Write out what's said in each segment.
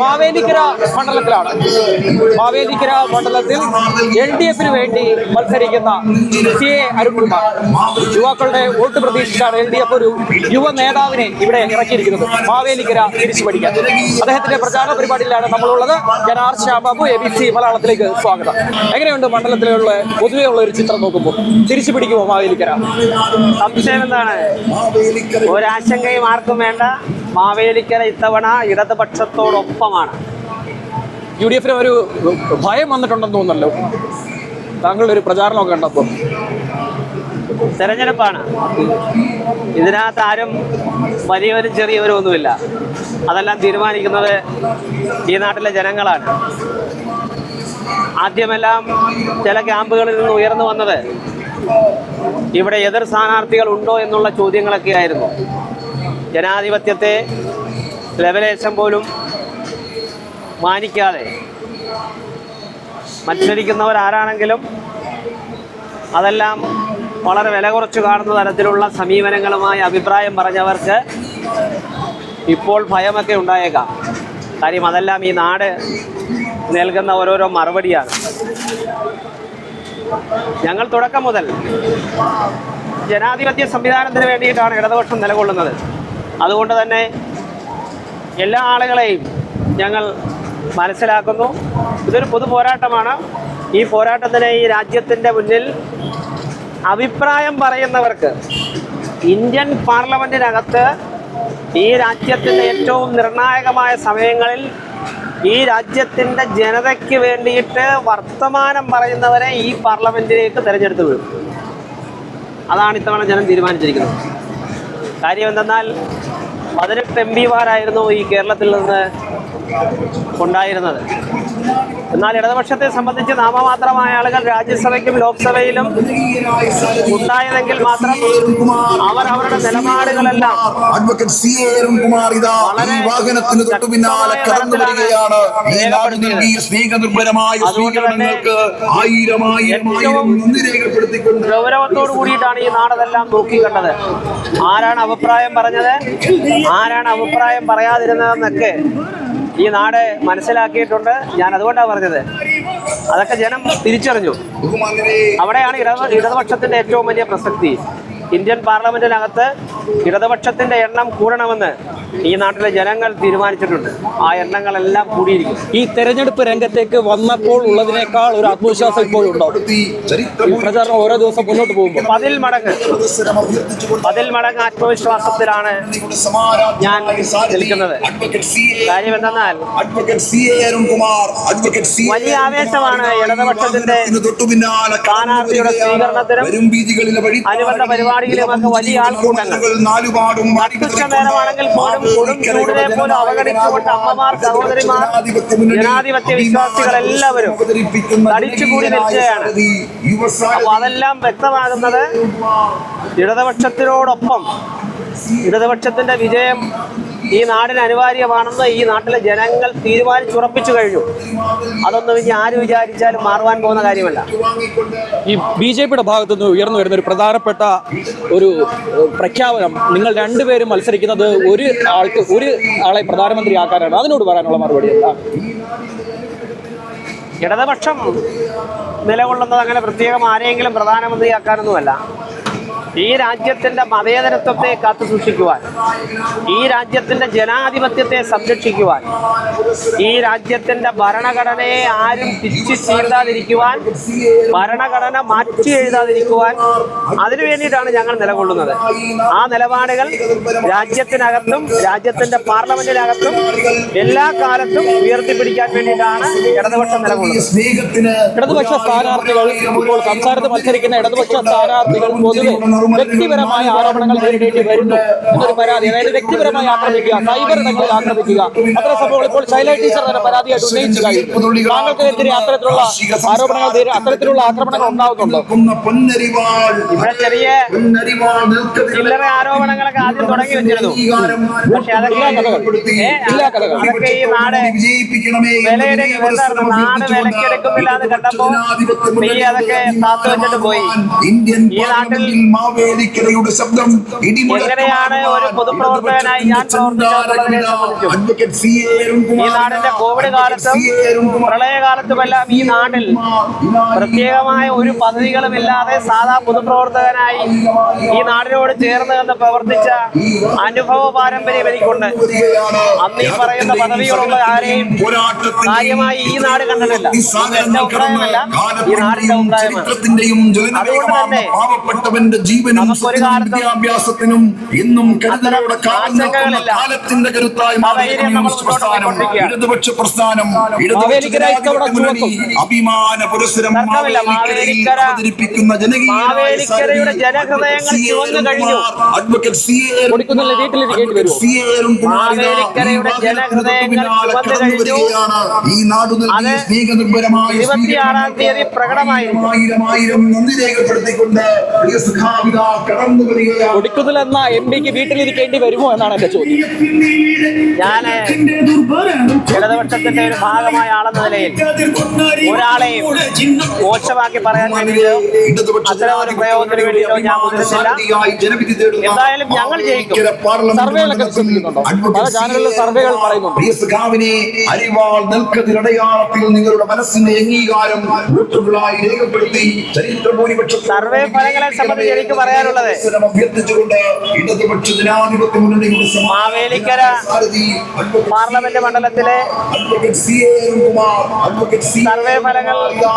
മാവേലിക്കര മണ്ഡലത്തിലാണ്. മാവേലിക്കര മണ്ഡലത്തിൽ L D എഫിന് വേണ്ടി മത്സരിക്കുന്ന സി എ അരുൺകുമാർ. യുവാക്കളുടെ വോട്ട് പ്രതീക്ഷിച്ചാണ് എൽ ഡി എഫ് ഒരു യുവ നേതാവിനെ ഇവിടെ ഇറക്കിയിരിക്കുന്നത്. മാവേലിക്കര തിരിച്ചു പഠിക്കാൻ. അദ്ദേഹത്തിന്റെ പ്രചാരണ പരിപാടിയിലാണ് നമ്മളുള്ളത്. ഞാൻ R Shyambabu A B C മലയാളത്തിലേക്ക് സ്വാഗതം. എങ്ങനെയുണ്ട് മണ്ഡലത്തിലുള്ള പൊതുവെയുള്ള ഒരു ചിത്രം നോക്കുമ്പോൾ? തിരിച്ചു പിടിക്കുമോ മാവേലിക്കര? സംശയം എന്താണ്? ഒരാശങ്കയും ആർക്കും വേണ്ട. മാവേലിക്കര ഇത്തവണ ഇടതുപക്ഷത്തോടൊപ്പമാണ്. യു ഡി എഫിന് ഒരു ഭയം വന്നിട്ടുണ്ടെന്ന് തോന്നുന്നല്ലോ. താങ്കളുടെ ഒരു പ്രചാരണമൊക്കെ കണ്ടപ്പോൾ തെരഞ്ഞെടുപ്പാണ്. ഇതിനകത്ത് ആരും വലിയവരും ചെറിയവരും ഒന്നുമില്ല അതെല്ലാം തീരുമാനിക്കുന്നത് ഈ നാട്ടിലെ ജനങ്ങളാണ്. ആദ്യമെല്ലാം ചില ക്യാമ്പുകളിൽ നിന്ന് ഉയർന്നു വന്നത് ഇവിടെ എതിർ സ്ഥാനാർത്ഥികൾ ഉണ്ടോ എന്നുള്ള ചോദ്യങ്ങളൊക്കെ ആയിരുന്നു ജനാധിപത്യത്തെ ലെവലേശം പോലും മാനിക്കാതെ മത്സരിക്കുന്നവർ ആരാണെങ്കിലും അതെല്ലാം വളരെ വില കുറച്ച് കാണുന്ന തരത്തിലുള്ള സമീപനങ്ങളുമായി അഭിപ്രായം പറഞ്ഞവർക്ക് ഇപ്പോൾ ഭയമൊക്കെ ഉണ്ടായേക്കാം. കാര്യം അതെല്ലാം ഈ നാട് നൽകുന്ന ഓരോരോ മറുപടിയാണ്. ഞങ്ങൾ തുടക്കം മുതൽ ജനാധിപത്യ സംവിധാനത്തിന് വേണ്ടിയിട്ടാണ് ഇടതുപക്ഷം നിലകൊള്ളുന്നത്. അതുകൊണ്ട് തന്നെ എല്ലാ ആളുകളെയും ഞങ്ങൾ മനസ്സിലാക്കുന്നു. ഇതൊരു പൊതു പോരാട്ടമാണ്. ഈ പോരാട്ടത്തിന് ഈ രാജ്യത്തിന്റെ മുന്നിൽ അഭിപ്രായം പറയുന്നവർക്ക് ഇന്ത്യൻ പാർലമെന്റിനകത്ത് ഈ രാജ്യത്തിന്റെ ഏറ്റവും നിർണായകമായ സമയങ്ങളിൽ ഈ രാജ്യത്തിന്റെ ജനതയ്ക്ക് വേണ്ടിയിട്ട് വർത്തമാനം പറയുന്നവരെ ഈ പാർലമെന്റിലേക്ക് തിരഞ്ഞെടുത്ത് വിടും. അതാണ് ഇത്തവണ ജനം തീരുമാനിച്ചിരിക്കുന്നത്. കാര്യം എന്തെന്നാൽ പതിനെട്ട് എം പിമാരായിരുന്നു ഈ കേരളത്തിൽ നിന്ന് ഉണ്ടായിരുന്നത്. എന്നാൽ ഇടതുപക്ഷത്തെ സംബന്ധിച്ച് നാമമാത്രമായ ആളുകൾ രാജ്യസഭയ്ക്കും ലോക്സഭയിലും ഉണ്ടായതെങ്കിൽ മാത്രം അവർ അവരുടെ നിലപാടുകളെല്ലാം അഡ്വക്കേറ്റ് സി എ അരുൺകുമാർ ഇതാ ഈ വാഹനത്തിന് തൊട്ടു പിന്നാലെ കടന്നു വരികയാണ്. ഈ നാട് നൽകിയ സ്നേഹനിർഭരമായ സ്വീകരണങ്ങൾക്ക് ആയിരം ആയിരം ആയിരം നന്ദി രേഖപ്പെടുത്തിക്കൊണ്ട് ഗൗരവത്തോടു കൂടിയിട്ടാണ് ഈ നാടതെല്ലാം നോക്കിക്കണ്ടത്. ആരാണ് അഭിപ്രായം പറഞ്ഞത്? ആരാണ് അഭിപ്രായം പറയാതിരുന്നതെന്നൊക്കെ ഈ നാട് മനസ്സിലാക്കിയിട്ടുണ്ട്. ഞാൻ അതുകൊണ്ടാണ് പറഞ്ഞത്. അതൊക്കെ ജനം തിരിച്ചറിഞ്ഞു. അവിടെയാണ് ഇടത് ഇടതുപക്ഷത്തിന്റെ ഏറ്റവും വലിയ പ്രസക്തി. ഇന്ത്യൻ പാർലമെന്റിനകത്ത് ഇടതുപക്ഷത്തിന്റെ എണ്ണം കൂടണമെന്ന് ഈ നാട്ടിലെ ജനങ്ങൾ തീരുമാനിച്ചിട്ടുണ്ട്. ആ എണ്ണങ്ങളെല്ലാം കൂടിയിരിക്കും. ഈ തെരഞ്ഞെടുപ്പ് രംഗത്തേക്ക് വന്നപ്പോൾ ഉള്ളതിനേക്കാൾ ഒരു ആത്മവിശ്വാസം ഇപ്പോൾ ഉണ്ടോ? ഈ പ്രചാരണം ഓരോ ദിവസം മുന്നോട്ട് പോകുമ്പോൾ. പതിൽ മടങ്ങ്. അതിൽ പതിൽ മടങ്ങ് ആത്മവിശ്വാസത്തിലാണ് ഞാൻ നിൽക്കുന്നത്. കാര്യം എന്തെന്നാൽ വലിയ ആവേശമാണ് ഇടതുപക്ഷത്തിന്റെ സ്ഥാനാർത്ഥിയുടെ സ്വീകരണത്തിനും അനുബന്ധ പരിപാടിയിലും വലിയ ആൾക്കൂട്ടങ്ങൾ. നാലുപാടും ജനാധിപത്യ വിശ്വാസികൾ എല്ലാവരും തടിച്ചുകൂടി നിൽക്കുകയാണ്. അപ്പൊ അതെല്ലാം വ്യക്തമാകുന്നത് ഇടതുപക്ഷത്തിനോടൊപ്പം ഇടതുപക്ഷത്തിന്റെ വിജയം ഈ നാടിന് അനിവാര്യമാണെന്ന് ഈ നാട്ടിലെ ജനങ്ങൾ തീരുമാനിച്ചുറപ്പിച്ചു കഴിഞ്ഞു. അതൊന്നും ഇനി ആര് വിചാരിച്ചാലും മാറുവാൻ പോകുന്ന കാര്യമല്ല. ഈ ബി ജെ പിയുടെ ഭാഗത്തു നിന്ന് ഉയർന്നു വരുന്ന ഒരു പ്രധാനപ്പെട്ട ഒരു പ്രഖ്യാപനം. നിങ്ങൾ രണ്ടുപേരും മത്സരിക്കുന്നത് ഒരു ആൾക്ക് ഒരു ആളെ പ്രധാനമന്ത്രി ആക്കാനാണ്. അതിനോട് പറയാനുള്ള മറുപടി എന്താ? ഇടതുപക്ഷം നിലകൊള്ളുന്നത് അങ്ങനെ പ്രത്യേകം ആരെയെങ്കിലും പ്രധാനമന്ത്രിയാക്കാനൊന്നുമല്ല ഈ രാജ്യത്തിന്റെ മതേതരത്വത്തെ കാത്തു സൂക്ഷിക്കുവാൻ ഈ രാജ്യത്തിന്റെ ജനാധിപത്യത്തെ സംരക്ഷിക്കുവാൻ ഈ രാജ്യത്തിന്റെ ഭരണഘടനയെ ആരും തിരിച്ചു ചീന്താതിരിക്കുവാൻ ഭരണഘടന മാറ്റി എഴുതാതിരിക്കുവാൻ അതിനു വേണ്ടിയിട്ടാണ് ഞങ്ങൾ നിലകൊള്ളുന്നത്. ആ നിലപാടുകൾ രാജ്യത്തിനകത്തും രാജ്യത്തിന്റെ പാർലമെന്റിനകത്തും എല്ലാ കാലത്തും ഉയർത്തിപ്പിടിക്കാൻ വേണ്ടിയിട്ടാണ് ഇടതുപക്ഷം നിലകൊള്ളുന്നത്. ഇടതുപക്ഷ സ്ഥാനാർത്ഥികൾ ഇപ്പോൾ സംസ്ഥാനത്ത് മത്സരിക്കുന്ന ഇടതുപക്ഷ സ്ഥാനാർത്ഥികൾ പൊതുവെ വ്യക്തിപരമായ ആരോപണങ്ങൾ നേരിടേണ്ടി വരുന്നു. എന്നൊരു പരാതി. അതായത് വ്യക്തിപരമായി ആക്രമിക്കുക സൈബർ ഇടങ്ങളിൽ ആക്രമിക്കുക. അത്ര സംഭവങ്ങൾ ഇപ്പോൾ ശൈല ടീച്ചർ തന്നെ പരാതിയായിട്ട് ഉന്നയിച്ചു കഴിഞ്ഞു. താങ്കൾക്കെതിരെ അത്തരത്തിലുള്ള ആരോപണങ്ങൾ നേരി- അത്തരത്തിലുള്ള ആക്രമണങ്ങൾ ഉണ്ടാവുന്നുണ്ടോ ചെറിയ ചില്ലറ ആരോപണങ്ങളൊക്കെ ആദ്യം തുടങ്ങി വെച്ചിരുന്നു. പക്ഷെ അതൊക്കെ. അതൊക്കെ ഈ നാട് വിലയുടെ നാട് വിലക്കെടുക്കുന്നില്ല എന്ന് കണ്ടപ്പോ നീ അതൊക്കെ കാത്തു വെച്ചിട്ട് പോയി. ഇന്ത്യൻ ഈ നാട്ടിൽ മാവേലിക്കരയുടെ ശബ്ദം എങ്ങനെയാണ് ഒരു പൊതുപ്രവർത്തകനായി ഞാൻ കോവിഡ് കാലത്തും പ്രളയകാലത്തുമെല്ലാം ഈ നാട്ടിൽ പ്രത്യേകമായ ഒരു പദ്ധതികളുമില്ലാതെ സാധാ പൊതുപ്രവർത്തകനായി ഈ നാടിനോട് ചേർന്ന് നിന്ന് പ്രവർത്തിച്ച അനുഭവ പാരമ്പര്യം എനിക്കുണ്ട്. അന്ന് ഈ പറയുന്ന പദവികളുള്ള ആരെയും കാര്യമായി ഈ നാട് കണ്ടിട്ടില്ല. ഈ നാടിന്റെ ഉണ്ടായ അതുകൊണ്ട് തന്നെ ജീവനും കാലത്തും വിദ്യാഭ്യാസത്തിനും എന്നും കരുതലോടെ നിൽക്കുന്ന കാലത്തിന്റെ കരുത്തായി ആ മാറിയ കമ്മ്യൂണിസ്റ്റ് പ്രസ്ഥാനം. ഇടതുപക്ഷ പ്രസ്ഥാനം ഇടതുപക്ഷ. അഭിമാന പുരസ്സരം അവതരിപ്പിക്കുന്ന കഴിഞ്ഞു. Advocate C. എ. കൊടുക്കുന്നില്ല, വീട്ടിലിരിക്കേണ്ടി വരുമോ? സി. എ. അരുൺകുമാർ ഇതാ മാവേലിക്കരയുടെ ഈ നാടു നൽകിയ സ്നേഹനിർഭരമായ. ആയിരം ആയിരം നന്ദി രേഖപ്പെടുത്തിക്കൊണ്ട് കൊടിക്കുന്നിൽ എന്ന എം പിക്ക് വീട്ടിലിരിക്കേണ്ടി വരുമോ എന്നാണ് എന്റെ ചോദ്യം. ഞാൻ ഇടതുപക്ഷത്തിന്റെ ഒരു ഭാഗമായ ആളെന്ന നിലയിൽ ഒരാളെയും മോശമാക്കി പറയാൻ വേണ്ടിയോ അത്തരം ഒരു പ്രയോഗത്തിന് വേണ്ടിയോ ഞാൻ മുതിരുന്നില്ല എന്തായാലും ഞങ്ങൾ ജയിക്കും. സർവേകളൊക്കെ പല ചാനലുകളിലും സർവേകൾ പറയുന്നുണ്ട്. നിങ്ങളുടെ മനസ്സിന്റെ അംഗീകാരം വോട്ടുകളായി രേഖപ്പെടുത്തി ചരിത്ര ഭൂരിപക്ഷ സർവേ ഫലങ്ങളെ സംബന്ധിച്ച് എനിക്ക് പറയാനുള്ളത് അഭ്യർത്ഥിച്ചുകൊണ്ട് ഇടതുപക്ഷ ജനാധിപത്യ മുന്നണിയുടെ സമാ- മാവേലിക്കര പാർലമെന്റ് മണ്ഡലത്തിലെ സർവേ ഫലങ്ങൾ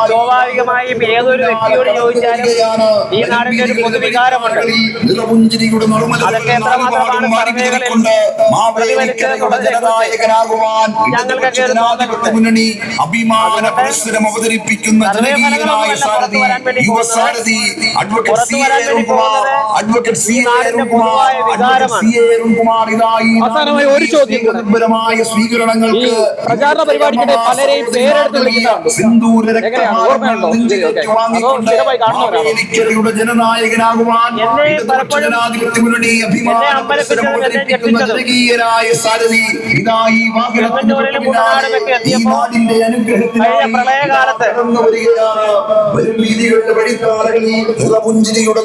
സ്വാഭാവികമായും ഏതൊരു വ്യക്തിയോട് ചോദിച്ചാലും ഈ നാടിന്റെ ഒരു പൊതുവികാരമുണ്ട് അതൊക്കെ എത്രമാത്രമാണ് സർവേകളിൽ ഞങ്ങൾക്കൊക്കെ ഒരു മുന്നണി അഭിമാന പുരസ്സരം അവതരിപ്പിക്കുന്ന സർവേ ജനകീയനായ സാരഥി പുറത്തു വരാൻ വേണ്ടി യുവ പോകുന്നത്. സാരഥി അഡ്വക്കേറ്റ് പുറത്തു C A Arunkumar advocate C ഈ എ നാടിന്റെ Arunkumar advocate C A Arunkumar ഇതായി അവസാനമായി ഒരു ചോദ്യം കൂടെ. നിർഭരമായ സ്വീകരണങ്ങൾക്ക് ഈ പ്രചാരണ പരിപാടിക്കിടെ പലരെയും പേരെടുത്ത്? മാവേലിക്കരയുടെ ജനനായകനാകുവാൻ ജനാധിപത്യ മുന്നണി. സാരഥി ഇതാ ഈ അനുഗ്രഹത്തിനായി കടന്നു വരികയാണ്. വരും വീതികളുടെ പുഞ്ചിരിയുടെ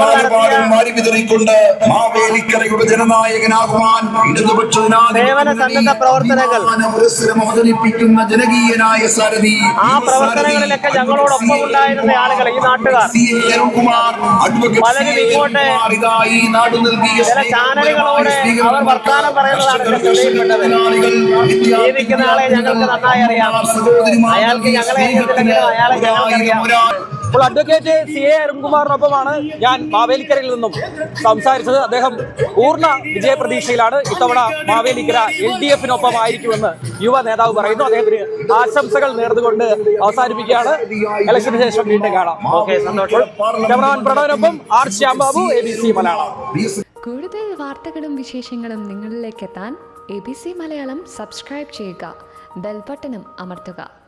നാലുപാടും വിതറിക്കൊണ്ട് മാവേലിക്കരയുടെ ജനനായകനാകുവാൻ ഇടതുപക്ഷ പ്രവർത്തനങ്ങൾ പ്രവർത്തനങ്ങൾ അവതരിപ്പിക്കുന്ന ജനകീയനായ സാരഥി ആ പ്രവർത്തനങ്ങളിലൊക്കെ ഞങ്ങളോടൊപ്പം ഉണ്ടായിരുന്ന ആളുകൾ ഈ നാട്ടുകാർ. പലരും ഇങ്ങോട്ട് ചില ചാനലുകളോട് അവർ വർത്തമാനം പറയുന്നതാണ്. ജീവിക്കുന്ന ആളെ ഞങ്ങൾക്ക് നന്നായി അറിയാം. അയാൾക്ക് ഞങ്ങളെ അയാളെ ഞങ്ങൾക്കറിയാം. ഇപ്പോൾ അഡ്വക്കേറ്റ് സി എ അരുൺകുമാറിനൊപ്പമാണ് ഞാൻ മാവേലിക്കരയിൽ നിന്നും സംസാരിച്ചത്. അദ്ദേഹം പൂർണ വിജയപ്രതീക്ഷയിലാണ് ഇത്തവണ മാവേലിക്കര എൽ ഡി എഫിനൊപ്പം ആയിരിക്കുമെന്ന് യുവ നേതാവ് പറയുന്നു. അദ്ദേഹത്തിന് ആശംസകൾ നേർന്നുകൊണ്ട് അവസാനിപ്പിക്കുകയാണ്. ഇലക്ഷന് ശേഷം വീണ്ടും കാണാം. Cameraman പ്രണവിനൊപ്പം R Shyambabu A B C Malayalam. കൂടുതൽ വാർത്തകളും വിശേഷങ്ങളും നിങ്ങളിലേക്ക് എത്താൻ A B C Malayalam subscribe ചെയ്യുക. ബെൽബട്ടനും അമർത്തുക.